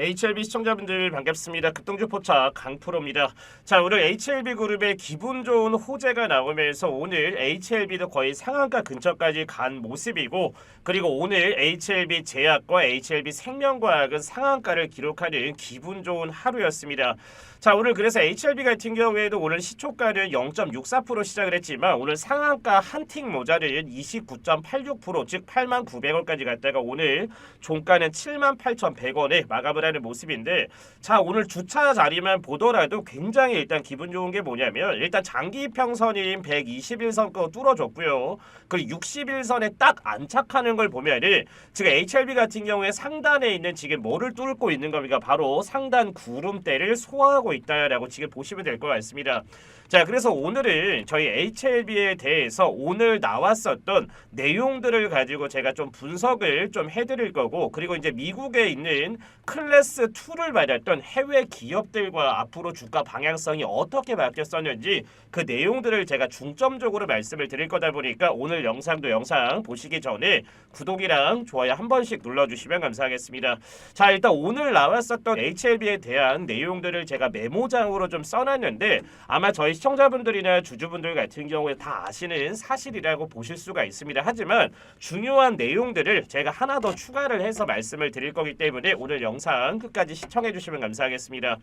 HLB 시청자분들 반갑습니다. 급등주 포착 강프로입니다. 자 오늘 HLB 그룹의 기분 좋은 호재가 나오면서 오늘 HLB도 거의 상한가 근처까지 간 모습이고 그리고 오늘 HLB 제약과 HLB 생명과학은 상한가를 기록하는 기분 좋은 하루였습니다. 자 오늘 그래서 HLB 같은 경우에도 오늘 시초가는 0.64% 시작을 했지만 오늘 상한가 한 틱 모자른 29.86%즉 8만 900원까지 갔다가 오늘 종가는 7만 8,100원에 마감을 하는 모습인데 자 오늘 주차 자리만 보더라도 굉장히 일단 기분 좋은 게 뭐냐면 일단 장기 평선인 121선 거 뚫어줬고요. 그리고 61선에 딱 안착하는 걸 보면은 지금 HLB 같은 경우에 상단에 있는 지금 뭐를 뚫고 있는 겁니까? 바로 상단 구름대를 소화하고 있다라고 지금 보시면 될 것 같습니다 자 그래서 오늘은 저희 HLB에 대해서 오늘 나왔었던 내용들을 가지고 제가 좀 분석을 좀 해드릴 거고 그리고 이제 미국에 있는 클래스 2를 받았던 해외 기업들과 앞으로 주가 방향성이 어떻게 바뀌었었는지 그 내용들을 제가 중점적으로 말씀을 드릴 거다 보니까 오늘 영상도 영상 보시기 전에 구독이랑 좋아요 한 번씩 눌러주시면 감사하겠습니다. 자 일단 오늘 나왔었던 HLB에 대한 내용들을 제가 메모장으로 좀 써놨는데 아마 저희 시청자분들이나 주주분들 같은 경우에 다 아시는 사실이라고 보실 수가 있습니다. 하지만 중요한 내용들을 제가 하나 더 추가를 해서 말씀을 드릴 거기 때문에 오늘 영상 끝까지 시청해 주시면 감사하겠습니다.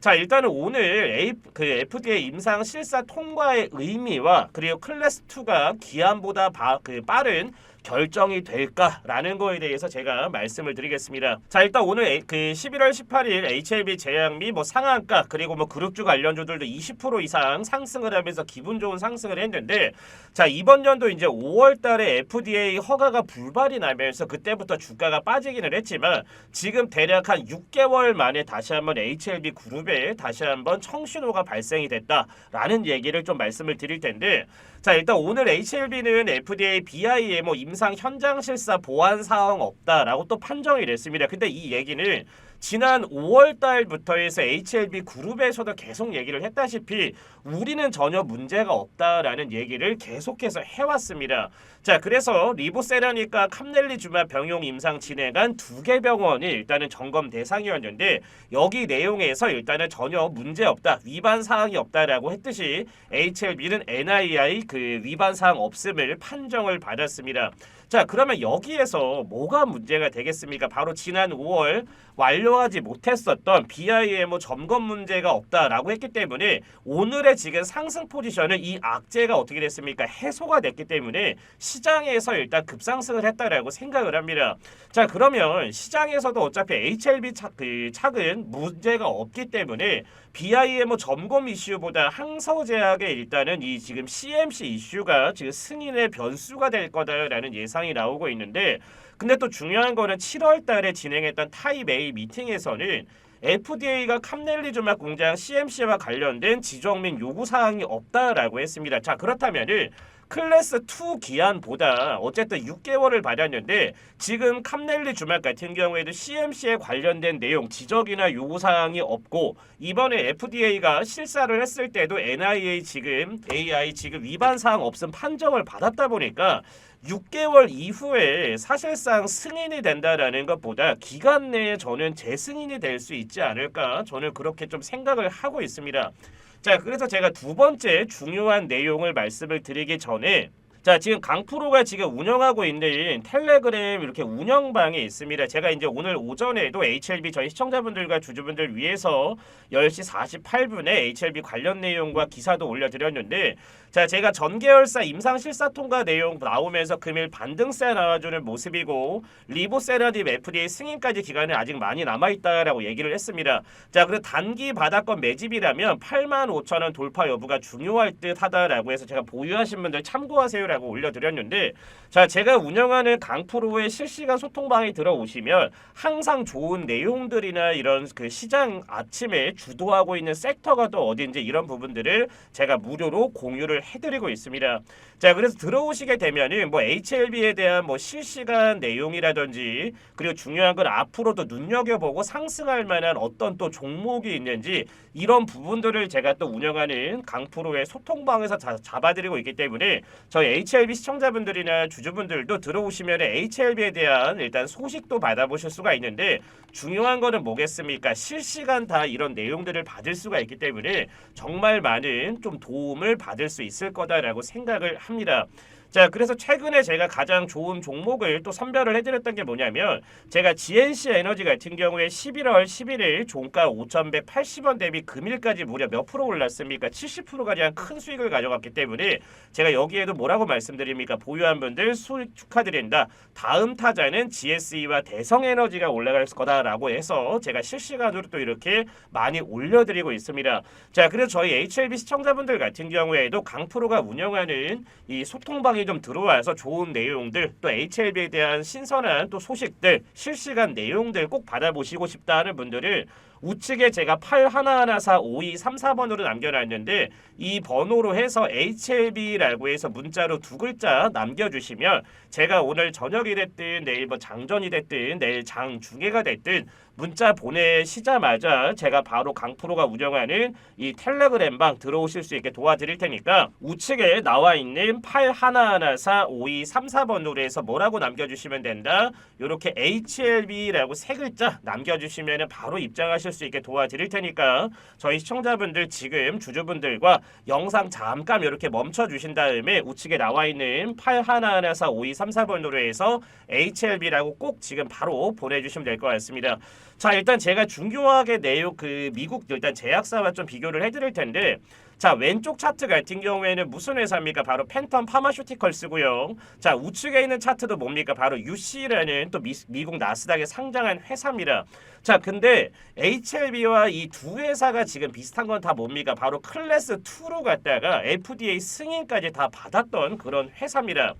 자 일단은 오늘 A, 그 FDA 임상 실사 통과의 의미와 그리고 클래스 2가 기한보다 바, 그 빠른 결정이 될까라는 거에 대해서 제가 말씀을 드리겠습니다. 자 일단 오늘 그 11월 18일 HLB 제약 및 뭐 상한가 그리고 뭐 그룹주 관련주들도 20% 이상 상승을 하면서 기분 좋은 상승을 했는데 자 이번 연도 이제 5월달에 FDA 허가가 불발이 나면서 그때부터 주가가 빠지기는 했지만 지금 대략 한 6개월 만에 다시 한번 HLB 그룹에 다시 한번 청신호가 발생이 됐다라는 얘기를 좀 말씀을 드릴 텐데 자 일단 오늘 HLB는 FDA BIMO 임상 현장 실사 보안 사항 없다라고 또 판정이 됐습니다. 근데 이 얘기는 지난 5월 달부터 해서 HLB 그룹에서도 계속 얘기를 했다시피 우리는 전혀 문제가 없다라는 얘기를 계속해서 해왔습니다. 자 그래서 리보세라니까 캄넬리주마 병용 임상 진행한 두 개 병원이 일단은 점검 대상이었는데 여기 내용에서 일단은 전혀 문제 없다 위반 사항이 없다라고 했듯이 HLB는 NII 그 위반 사항 없음을 판정을 받았습니다. 자 그러면 여기에서 뭐가 문제가 되겠습니까? 바로 지난 5월 완료하지 못했었던 BIMO 점검 문제가 없다라고 했기 때문에 오늘의 지금 상승 포지션은 이 악재가 어떻게 됐습니까? 해소가 됐기 때문에 시장에서 일단 급상승을 했다라고 생각을 합니다. 자 그러면 시장에서도 어차피 HLB 착, 그 착은 문제가 없기 때문에 BIMO 점검 이슈보다 항서제약의 일단은 이 지금 CMC 이슈가 지금 승인의 변수가 될 거다라는 예상 이 나오고 있는데 근데 또 중요한 거는 7월 달에 진행했던 타입 A 미팅에서는 FDA가 캄넬리주막 공장 CMC와 관련된 지정 및 요구 사항이 없다라고 했습니다. 자 그렇다면은 클래스 2 기한보다 어쨌든 6개월을 받았는데 지금 캄넬리 주막 같은 경우에도 CMC에 관련된 내용 지적이나 요구 사항이 없고 이번에 FDA가 실사를 했을 때도 NIA 지금 AI 지금 위반 사항 없음 판정을 받았다 보니까 6개월 이후에 사실상 승인이 된다라는 것보다 기간 내에 저는 재승인이 될 수 있지 않을까 저는 그렇게 좀 생각을 하고 있습니다. 자, 그래서 제가 두 번째 중요한 내용을 말씀을 드리기 전에 자, 지금 강프로가 지금 운영하고 있는 텔레그램 이렇게 운영방이 있습니다. 제가 이제 오늘 오전에도 HLB 저희 시청자분들과 주주분들 위해서 10시 48분에 HLB 관련 내용과 기사도 올려드렸는데 자, 제가 전계열사 임상 실사 통과 내용 나오면서 금일 반등세 나와주는 모습이고 리보세라딥 FDA 승인까지 기간은 아직 많이 남아있다라고 얘기를 했습니다. 자, 그리고 단기 바닥권 매집이라면 8만 5천 원 돌파 여부가 중요할 듯 하다라고 해서 제가 보유하신 분들 참고하세요 라고 올려드렸는데 자, 제가 운영하는 강프로의 실시간 소통방에 들어오시면 항상 좋은 내용들이나 이런 그 시장 아침에 주도하고 있는 섹터가 또 어딘지 이런 부분들을 제가 무료로 공유를 해드리고 있습니다. 자, 그래서 들어오시게 되면은 뭐 HLB에 대한 뭐 실시간 내용이라든지 그리고 중요한 건 앞으로도 눈여겨보고 상승할 만한 어떤 또 종목이 있는지 이런 부분들을 제가 또 운영하는 강프로의 소통방에서 자, 잡아드리고 있기 때문에 저희 HLB 시청자분들이나 주주분들도 들어오시면 HLB에 대한 일단 소식도 받아보실 수가 있는데 중요한 거는 뭐겠습니까? 실시간 다 이런 내용들을 받을 수가 있기 때문에 정말 많은 좀 도움을 받을 수 있을 거다라고 생각을 합니다. 자, 그래서 최근에 제가 가장 좋은 종목을 또 선별을 해드렸던 게 뭐냐면 제가 GNC 에너지 같은 경우에 11월 11일 종가 5,180원 대비 금일까지 무려 몇 프로 올랐습니까? 70%가 대한 큰 수익을 가져갔기 때문에 제가 여기에도 뭐라고 말씀드립니까? 보유한 분들 수익 축하드린다. 다음 타자는 GSE와 대성에너지가 올라갈 거다라고 해서 제가 실시간으로 또 이렇게 많이 올려드리고 있습니다. 자, 그래서 저희 HLB 시청자분들 같은 경우에도 강프로가 운영하는 이 소통방 이 좀 들어와서 좋은 내용들 또 HLB에 대한 신선한 또 소식들 실시간 내용들 꼭 받아보시고 싶다 하는 분들은 우측에 제가 81145234번으로 남겨놨는데 이 번호로 해서 HLB라고 해서 문자로 두 글자 남겨주시면 제가 오늘 저녁이 됐든 내일 뭐 장전이 됐든 내일 장중회가 됐든 문자 보내시자마자 제가 바로 강프로가 운영하는 이 텔레그램 방 들어오실 수 있게 도와드릴 테니까 우측에 나와 있는 81145234번으로 해서 뭐라고 남겨주시면 된다. 이렇게 HLB라고 세 글자 남겨주시면 바로 입장하실 수 있게 도와드릴 테니까 저희 시청자분들 지금 주주분들과 영상 잠깐 이렇게 멈춰 주신 다음에 우측에 나와 있는 81145234번으로 해서 HLB라고 꼭 지금 바로 보내주시면 될 것 같습니다. 자 일단 제가 중요하게 내용 그 미국 일단 제약사와 좀 비교를 해드릴 텐데 자 왼쪽 차트 같은 경우에는 무슨 회사입니까? 바로 팬텀 파마슈티컬스고요. 자 우측에 있는 차트도 뭡니까? 바로 UC라는 또 미, 미국 나스닥에 상장한 회사입니다. 자 근데 HLB와 이 두 회사가 지금 비슷한 건 다 뭡니까? 바로 클래스 2로 갔다가 FDA 승인까지 다 받았던 그런 회사입니다.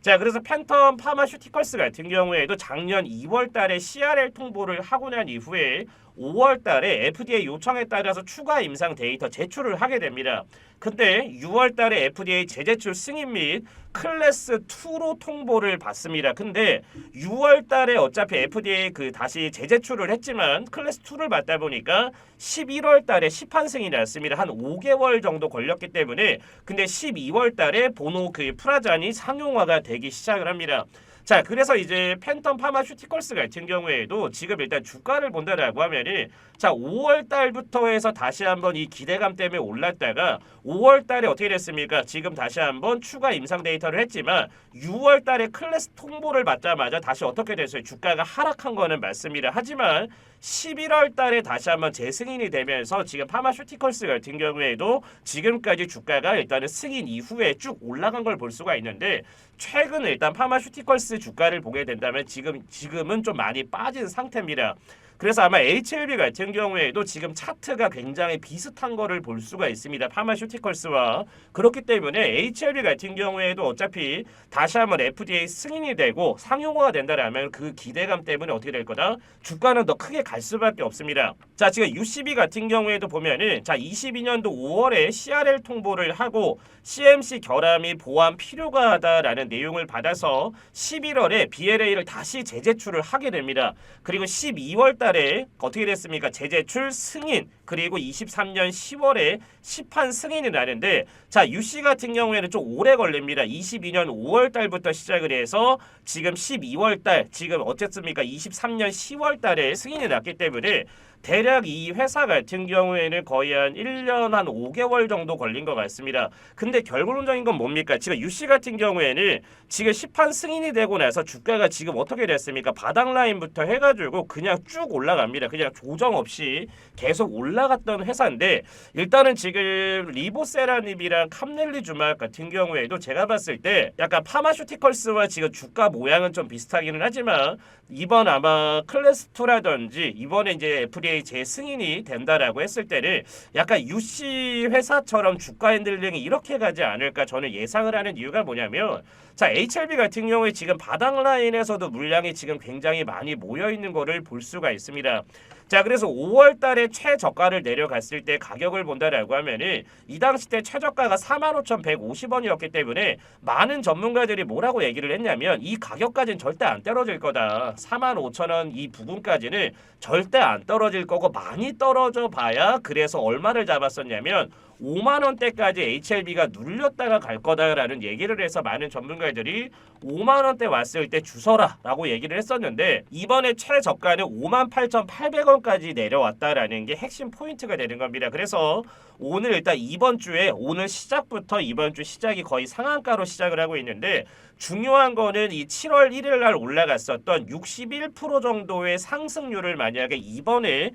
자 그래서 팬텀 파마슈티컬스 같은 경우에도 작년 2월 달에 CRL 통보를 하고 난 이후에 5월 달에 FDA 요청에 따라서 추가 임상 데이터 제출을 하게 됩니다. 근데 6월 달에 FDA 재제출 승인 및 클래스 2로 통보를 받습니다. 근데 6월 달에 어차피 FDA 그 다시 재제출을 했지만 클래스 2를 받다 보니까 11월 달에 시판 승인이 났습니다. 한 5개월 정도 걸렸기 때문에 근데 12월 달에 보노 그 프라잔이 상용화가 되기 시작을 합니다. 자, 그래서 이제 팬텀 파마슈티컬스 같은 경우에도 지금 일단 주가를 본다라고 하면은 자, 5월 달부터 해서 다시 한번 이 기대감 때문에 올랐다가 5월 달에 어떻게 됐습니까? 지금 다시 한번 추가 임상 데이터를 했지만 6월 달에 클래스 통보를 받자마자 다시 어떻게 됐어요? 주가가 하락한 거는 맞습니다. 하지만 11월 달에 다시 한번 재승인이 되면서 지금 파마슈티컬스 같은 경우에도 지금까지 주가가 일단은 승인 이후에 쭉 올라간 걸 볼 수가 있는데 최근 일단 파마슈티컬스 주가를 보게 된다면 지금 지금은 좀 많이 빠진 상태입니다. 그래서 아마 HLB 같은 경우에도 지금 차트가 굉장히 비슷한 거를 볼 수가 있습니다. 파마슈티컬스와 그렇기 때문에 HLB 같은 경우에도 어차피 다시 한번 FDA 승인이 되고 상용화가 된다라면 그 기대감 때문에 어떻게 될 거다? 주가는 더 크게 갈 수밖에 없습니다. 자, 지금 UCB 같은 경우에도 보면은 자, 22년도 5월에 CRL 통보를 하고 CMC 결함이 보완 필요가 하다라는 내용을 받아서 11월에 BLA를 다시 재제출을 하게 됩니다. 그리고 12월 달에 어떻게 됐습니까? 재제출 승인 그리고 23년 10월에 시판 승인이 나는데 자 UC 같은 경우에는 좀 오래 걸립니다. 22년 5월 달부터 시작을 해서 지금 12월 달 지금 어쨌습니까? 23년 10월 달에 승인이 났기 때문에 대략 이 회사 같은 경우에는 거의 한 1년 한 5개월 정도 걸린 것 같습니다. 근데 결론적인 건 뭡니까? 지금 UC 같은 경우에는 지금 시판 승인이 되고 나서 주가가 지금 어떻게 됐습니까? 바닥 라인부터 해가지고 그냥 쭉 올라갑니다. 그냥 조정 없이 계속 올라갔던 회사인데 일단은 지금 리보세라닙이랑 캄넬리주막 같은 경우에도 제가 봤을 때 약간 파마슈티컬스와 지금 주가 모양은 좀 비슷하기는 하지만 이번 아마 클래스 2라든지 이번에 이제 FDA 재승인이 된다라고 했을 때는 약간 UC 회사처럼 주가 핸들링이 이렇게 가지 않을까 저는 예상을 하는 이유가 뭐냐면 자 HLB 같은 경우에 지금 바닥 라인에서도 물량이 지금 굉장히 많이 모여 있는 거를 볼 수가 있습니다. 자 그래서 5월 달에 최저가를 내려갔을 때 가격을 본다라고 하면은 이 당시 때 최저가가 45,150원이었기 때문에 많은 전문가들이 뭐라고 얘기를 했냐면 이 가격까지는 절대 안 떨어질 거다. 45,000원 이 부분까지는 절대 안 떨어질 거고 많이 떨어져 봐야 그래서 얼마를 잡았었냐면 5만 원대까지 HLB가 눌렸다가 갈 거다라는 얘기를 해서 많은 전문가들이 5만 원대 왔을 때 주서라라고 얘기를 했었는데 이번에 최저가는 5만 8,800원까지 내려왔다라는 게 핵심 포인트가 되는 겁니다. 그래서 오늘 일단 이번 주에 오늘 시작부터 이번 주 시작이 거의 상한가로 시작을 하고 있는데 중요한 거는 이 7월 1일 날 올라갔었던 61% 정도의 상승률을 만약에 이번에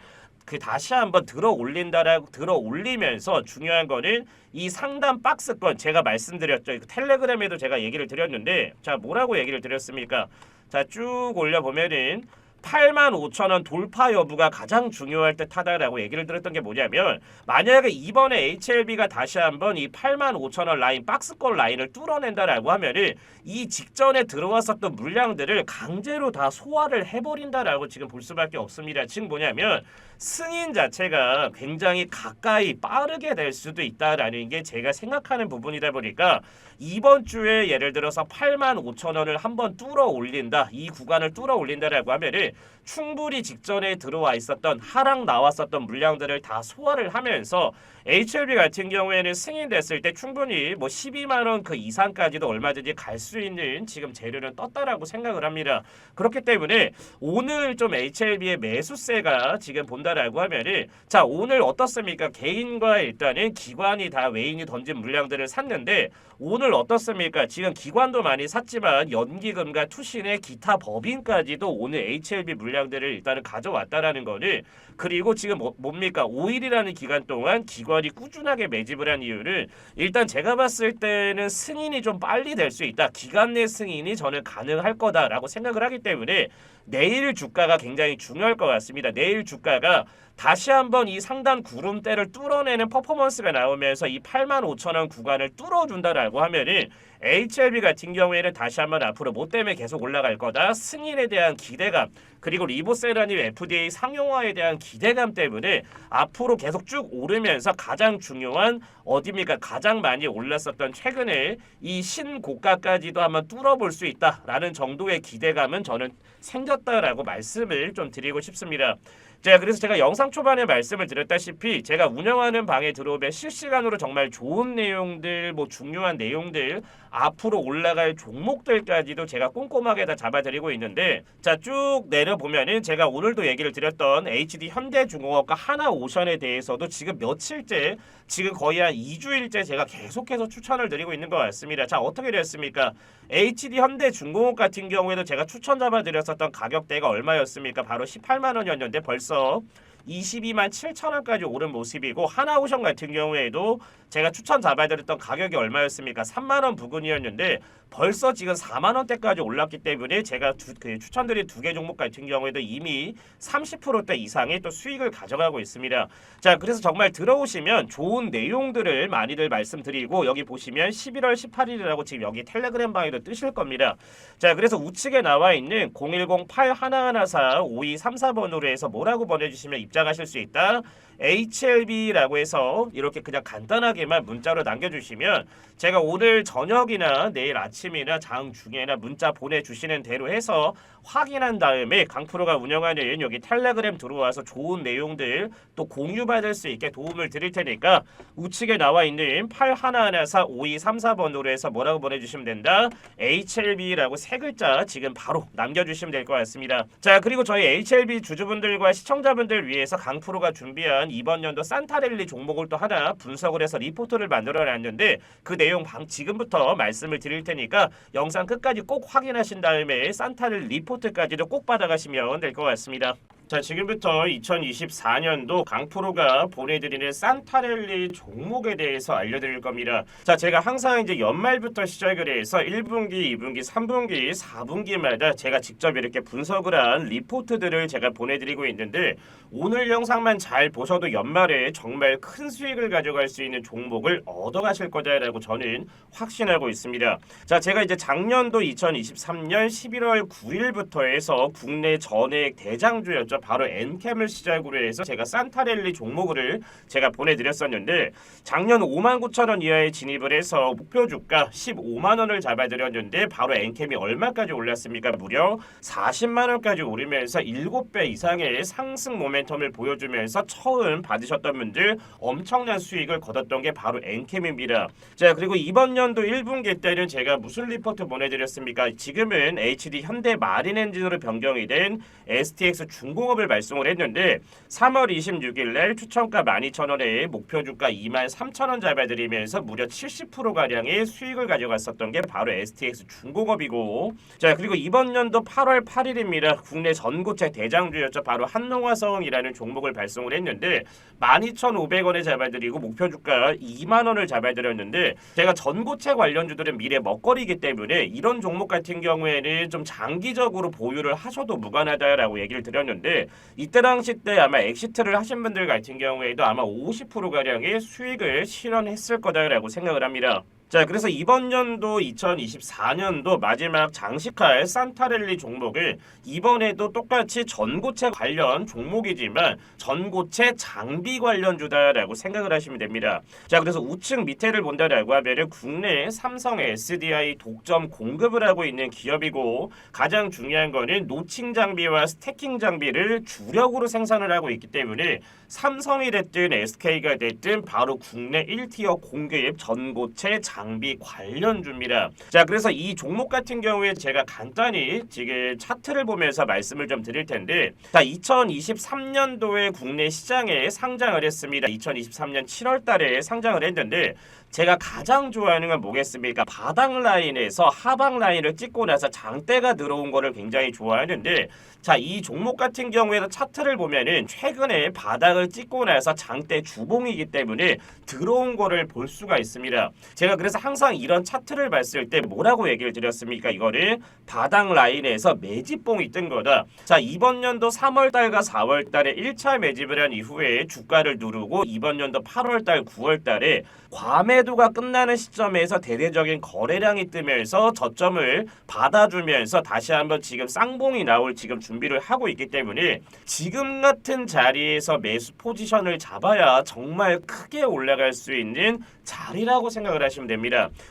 그 다시 한번 들어 올린다라고 들어 올리면서 중요한 거는 이 상단 박스권 제가 말씀드렸죠. 이거 텔레그램에도 제가 얘기를 드렸는데 자 뭐라고 얘기를 드렸습니까? 자 쭉 올려 보면은 8만 5천 원 돌파 여부가 가장 중요할 듯 하다라고 얘기를 들었던 게 뭐냐면 만약에 이번에 HLB가 다시 한번 이 8만 5천 원 라인 박스권 라인을 뚫어낸다라고 하면은 이 직전에 들어왔었던 물량들을 강제로 다 소화를 해버린다라고 지금 볼 수밖에 없습니다. 즉 뭐냐면 승인 자체가 굉장히 가까이 빠르게 될 수도 있다라는 게 제가 생각하는 부분이다 보니까 이번 주에 예를 들어서 8만 5천 원을 한번 뚫어 올린다. 이 구간을 뚫어 올린다라고 하면은 충분히 직전에 들어와 있었던 하락 나왔었던 물량들을 다 소화를 하면서 HLB 같은 경우에는 승인됐을 때 충분히 뭐 12만 원 그 이상까지도 얼마든지 갈 수 있는 지금 재료는 떴다라고 생각을 합니다. 그렇기 때문에 오늘 좀 HLB의 매수세가 지금 본다라고 하면은 자 오늘 어떻습니까? 개인과 일단은 기관이 다 외인이 던진 물량들을 샀는데 오늘 어떻습니까? 지금 기관도 많이 샀지만 연기금과 투신의 기타 법인까지도 오늘 HLB 물량 들을 일단은 가져왔다라는 거는 그리고 지금 뭐, 뭡니까? 5일이라는 기간 동안 기관이 꾸준하게 매집을 한 이유는 일단 제가 봤을 때는 승인이 좀 빨리 될 수 있다. 기간 내 승인이 저는 가능할 거다라고 생각을 하기 때문에 내일 주가가 굉장히 중요할 것 같습니다. 내일 주가가 다시 한번 이 상단 구름대를 뚫어내는 퍼포먼스가 나오면서 이 8만 5천 원 구간을 뚫어준다라고 하면은 HLB 같은 경우에는 다시 한번 앞으로 뭐 때문에 계속 올라갈 거다. 승인에 대한 기대감 그리고 리보세라님 FDA 상용화에 대한 기대감 때문에 앞으로 계속 쭉 오르면서 가장 중요한 어디입니까? 가장 많이 올랐었던 최근에 이 신고가까지도 한번 뚫어볼 수 있다라는 정도의 기대감은 저는 생겼다라고 말씀을 좀 드리고 싶습니다. 자, 그래서 제가 영상 초반에 말씀을 드렸다시피 제가 운영하는 방에 들어오면 실시간으로 정말 좋은 내용들, 뭐 중요한 내용들, 앞으로 올라갈 종목들까지도 제가 꼼꼼하게 다 잡아드리고 있는데 자, 쭉 내려보면은 제가 오늘도 얘기를 드렸던 HD 현대중공업과 하나오션에 대해서도 지금 며칠째 지금 거의 한 2주일째 제가 계속해서 추천을 드리고 있는 것 같습니다. 자, 어떻게 됐습니까? HD 현대중공업 같은 경우에도 제가 추천 잡아드렸었던 가격대가 얼마였습니까? 바로 18만 원이었는데 벌써 22만 7천 원까지 오른 모습이고 하나오션 같은 경우에도 제가 추천 잡아드렸던 가격이 얼마였습니까? 3만 원 부근이었는데 벌써 지금 4만 원대까지 올랐기 때문에 제가 두, 그 추천드린 두 개 종목 같은 경우에도 이미 30%대 이상의 또 수익을 가져가고 있습니다. 자, 그래서 정말 들어오시면 좋은 내용들을 많이들 말씀드리고 여기 보시면 11월 18일이라고 지금 여기 텔레그램 방에도 뜨실 겁니다. 자, 그래서 우측에 나와 있는 010-8114-5234번으로 해서 뭐라고 보내주시면 입장 하실 수 있다. HLB라고 해서 이렇게 그냥 간단하게만 문자로 남겨주시면 제가 오늘 저녁이나 내일 아침이나 장 중에나 문자 보내주시는 대로 해서 확인한 다음에 강프로가 운영하는 여기 텔레그램 들어와서 좋은 내용들 또 공유받을 수 있게 도움을 드릴 테니까 우측에 나와 있는 8114-5234번으로 해서 뭐라고 보내주시면 된다. HLB라고 세 글자 지금 바로 남겨주시면 될 것 같습니다. 자 그리고 저희 HLB 주주분들과 시청자분들 위해서 강프로가 준비한 이번 연도 산타랠리 종목을 또 하나 분석을 해서 리포트를 만들어 놨는데 그 내용 방 지금부터 말씀을 드릴 테니까 영상 끝까지 꼭 확인하신 다음에 산타를 리포트까지도 꼭 받아가시면 될 것 같습니다. 자 지금부터 2024년도 강프로가 보내드리는 산타랠리 종목에 대해서 알려드릴 겁니다. 자 제가 항상 이제 연말부터 시작을 해서 1분기, 2분기, 3분기, 4분기마다 제가 직접 이렇게 분석을 한 리포트들을 제가 보내드리고 있는데 오늘 영상만 잘 보셔도 연말에 정말 큰 수익을 가져갈 수 있는 종목을 얻어가실 거다라고 저는 확신하고 있습니다. 자 제가 이제 작년도 2023년 11월 9일부터 해서 국내 전액 대장주였죠. 바로 엔캠을 시작으로 해서 제가 산타랠리 종목을 제가 보내드렸었는데 작년 5만 9천 원 이하에 진입을 해서 목표 주가 15만 원을 잡아드렸는데 바로 엔캠이 얼마까지 올랐습니까? 무려 40만 원까지 오르면서 7배 이상의 상승 모멘텀을 보여주면서 처음 받으셨던 분들 엄청난 수익을 거뒀던 게 바로 엔캠입니다. 자 그리고 이번 연도 1분기 때는 제가 무슨 리포트 보내드렸습니까? 지금은 HD 현대 마린 엔진으로 변경이 된 STX 중공 업을 발송을 했는데 3월 26일 날 추천가 12,000원에 목표 주가 23,000원 잡아드리면서 무려 70%가량의 수익을 가져갔었던 게 바로 STX 중공업이고 자 그리고 이번 연도 8월 8일입니다. 국내 전고체 대장주였죠. 바로 한농화성이라는 종목을 발송을 했는데 12,500원에 잡아드리고 목표 주가 2만 원을 잡아드렸는데 제가 전고체 관련주들은 미래 먹거리이기 때문에 이런 종목 같은 경우에는 좀 장기적으로 보유를 하셔도 무관하다라고 얘기를 드렸는데 이때 당시 때 아마 엑시트를 하신 분들 같은 경우에도 아마 50% 가량의 수익을 실현했을 거다라고 생각을 합니다. 자, 그래서 이번 연도 2024년도 마지막 장식할 산타랠리 종목을 이번에도 똑같이 전고체 관련 종목이지만 전고체 장비 관련 주다라고 생각을 하시면 됩니다. 자, 그래서 우측 밑에를 본다라고 하면은 국내 삼성 SDI 독점 공급을 하고 있는 기업이고 가장 중요한 거는 노칭 장비와 스태킹 장비를 주력으로 생산을 하고 있기 때문에 삼성이 됐든 SK가 됐든 바로 국내 1티어 공급 전고체 장비 관련 주입니다. 자, 그래서 이 종목 같은 경우에 제가 간단히 지금 차트를 보면서 말씀을 좀 드릴 텐데 자, 2023년도에 국내 시장에 상장을 했습니다. 2023년 7월 달에 상장을 했는데 제가 가장 좋아하는 건 뭐겠습니까? 바닥 라인에서 하방 라인을 찍고 나서 장대가 들어온 거를 굉장히 좋아하는데 자, 이 종목 같은 경우에도 차트를 보면은 최근에 바닥을 찍고 나서 장대 주봉이기 때문에 들어온 거를 볼 수가 있습니다. 제가 그래서 항상 이런 차트를 봤을 때 뭐라고 얘기를 드렸습니까? 이거를 바닥 라인에서 매집봉이 뜬 거다. 자, 이번 연도 3월 달과 4월 달에 1차 매집을 한 이후에 주가를 누르고 이번 연도 8월 달, 9월 달에 과매도가 끝나는 시점에서 대대적인 거래량이 뜨면서 저점을 받아주면서 다시 한번 지금 쌍봉이 나올 지금 준비를 하고 있기 때문에 지금 같은 자리에서 매수 포지션을 잡아야 정말 크게 올라갈 수 있는 자리라고 생각을 하시면 됩니다.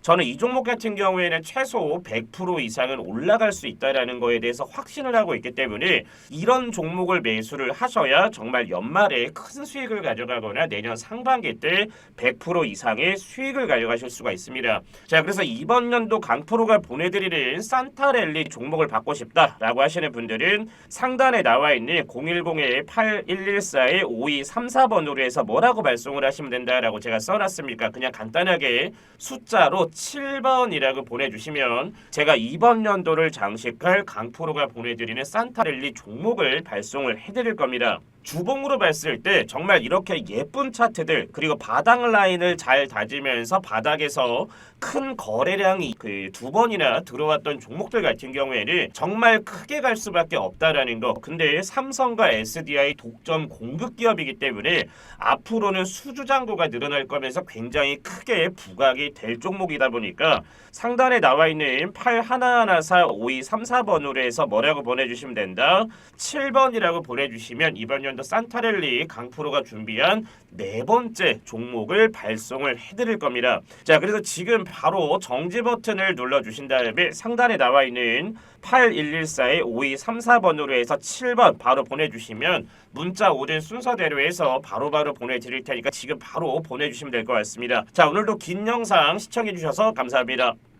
저는 이 종목 같은 경우에는 최소 100% 이상은 올라갈 수 있다라는 거에 대해서 확신을 하고 있기 때문에 이런 종목을 매수를 하셔야 정말 연말에 큰 수익을 가져가거나 내년 상반기 때 100% 이상의 수익을 가져가실 수가 있습니다. 자, 그래서 이번 연도 강프로가 보내드리는 산타랠리 종목을 받고 싶다라고 하시는 분들은 상단에 나와 있는 010-8114-5234번으로 해서 뭐라고 발송을 하시면 된다라고 제가 써놨습니까? 그냥 간단하게 숫자로 7번이라고 보내주시면 제가 이번 연도를 장식할 강프로가 보내드리는 산타랠리 종목을 발송을 해드릴 겁니다. 주봉으로 봤을 때 정말 이렇게 예쁜 차트들 그리고 바닥 라인을 잘 다지면서 바닥에서 큰 거래량이 그 두 번이나 들어왔던 종목들 같은 경우에는 정말 크게 갈 수밖에 없다라는 거. 근데 삼성과 SDI 독점 공급 기업이기 때문에 앞으로는 수주 잔고가 늘어날 거면서 굉장히 크게 부각이 될 종목이다 보니까 상단에 나와 있는 8114 5234번으로 해서 뭐라고 보내주시면 된다. 7번이라고 보내주시면 이번 연도 산타랠리 강프로가 준비한 네 번째 종목을 발송을 해드릴 겁니다. 자, 그래서 지금 바로 정지 버튼을 눌러주신 다음에 상단에 나와 있는 8114의 5234번으로 해서 7번 바로 보내주시면 문자 오는 순서대로 해서 바로 바로 보내드릴 테니까 지금 바로 보내주시면 될 것 같습니다. 자, 오늘도 긴 영상 시청해주셔서 감사합니다.